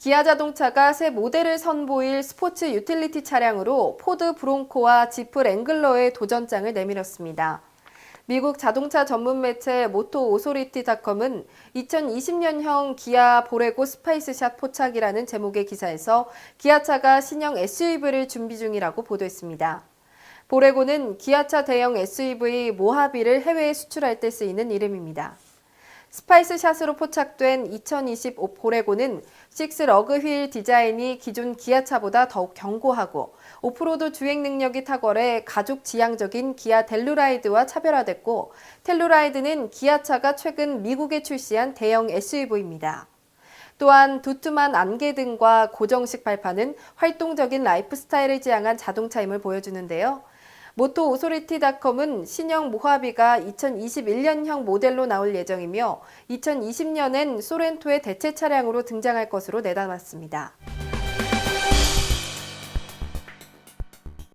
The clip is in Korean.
기아 자동차가 새 모델을 선보일 스포츠 유틸리티 차량으로 포드 브론코와 지프 랭글러의 도전장을 내밀었습니다. 미국 자동차 전문 매체 모토 오소리티닷컴은 2020년형 기아 보레고 스파이스샷 포착이라는 제목의 기사에서 기아차가 신형 SUV를 준비 중이라고 보도했습니다. 보레고는 기아차 대형 SUV 모하비를 해외에 수출할 때 쓰이는 이름입니다. 스파이스 샷으로 포착된 2025 보레고는 6 러그 휠 디자인이 기존 기아차보다 더욱 견고하고 오프로드 주행 능력이 탁월해 가족 지향적인 기아 델루라이드와 차별화됐고 텔루라이드는 기아차가 최근 미국에 출시한 대형 SUV입니다. 또한 두툼한 안개 등과 고정식 발판은 활동적인 라이프 스타일을 지향한 자동차임을 보여주는데요. 모토 오소리티닷컴은 신형 모하비가 2021년형 모델로 나올 예정이며 2020년엔 소렌토의 대체 차량으로 등장할 것으로 내다봤습니다.